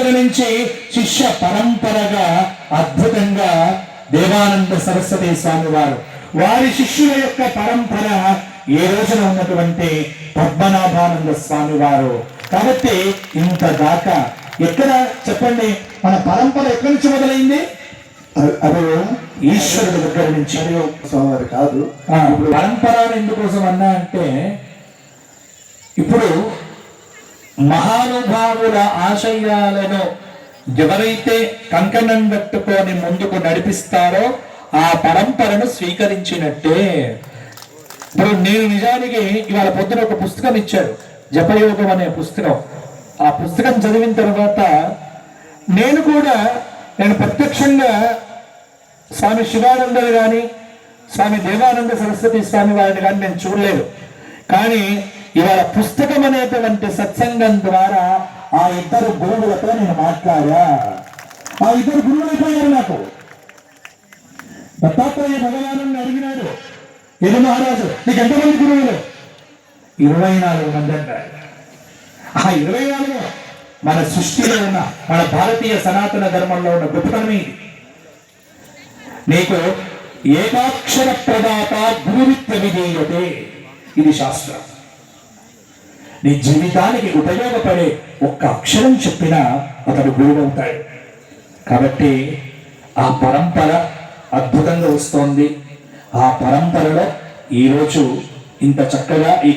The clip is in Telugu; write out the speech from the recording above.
దగ్గర నుంచి శిష్య పరంపరగా అద్భుతంగా దేవానంద సరస్వతి స్వామి వారు వారి శిష్యుల యొక్క పరంపర ఏ రోజున ఉన్నటువంటి పద్మనాభానంద స్వామి వారు కాబట్టి ఇంత దాకా ఎక్కడ చెప్పండి? మన పరంపర ఎక్కడి నుంచి మొదలైంది? అదే ఈశ్వరుడి దగ్గర నుంచి. స్వామివారు కాదు. ఇప్పుడు పరంపర ఎందుకోసం అన్నా అంటే మహానుభావుల ఆశయాలను ఎవరైతే కంకణం కట్టుకొని ముందుకు నడిపిస్తారో ఆ పరంపరను స్వీకరించినట్టే. ఇప్పుడు నేను నిజానికి ఇవాళ పొద్దున ఒక పుస్తకం ఇచ్చాడు జపయోగం అనే పుస్తకం. ఆ పుస్తకం చదివిన తర్వాత నేను కూడా నేను ప్రత్యక్షంగా స్వామి శివానందరు కానీ స్వామి దేవానంద సరస్వతి స్వామి వారిని కానీ నేను చూడలేదు. కానీ ఇవాళ పుస్తకం అనేటువంటి సత్సంగం ద్వారా ఆ ఇద్దరు గురువులతో నేను మాట్లాడా. ఆ ఇద్దరు గురువులు అయిపోయారు నాకు. దత్తాత్రేయ భగవాను అడిగినాడు ఎదు మహారాజు నీకు ఎంతమంది గురువులు? ఇరవై నాలుగు మంది అంటారు ఆ ఇరవై నాలుగు? మన సృష్టిలో ఉన్న మన భారతీయ సనాతన ధర్మంలో ఉన్న గొప్పతనం ఇది. నీకు ఏకాక్షర ప్రదాత గురువిత్వ విధీయతే. ఇది శాస్త్రం. నీ జీవితానికి ఉపయోగపడే ఒక్క అక్షరం చెప్పినా అతడు గురువవుతాడు కాబట్టి ఆ పరంపర అద్భుతంగా వస్తోంది. ఆ పరంపరలో ఈరోజు ఇంత చక్కగా ఈ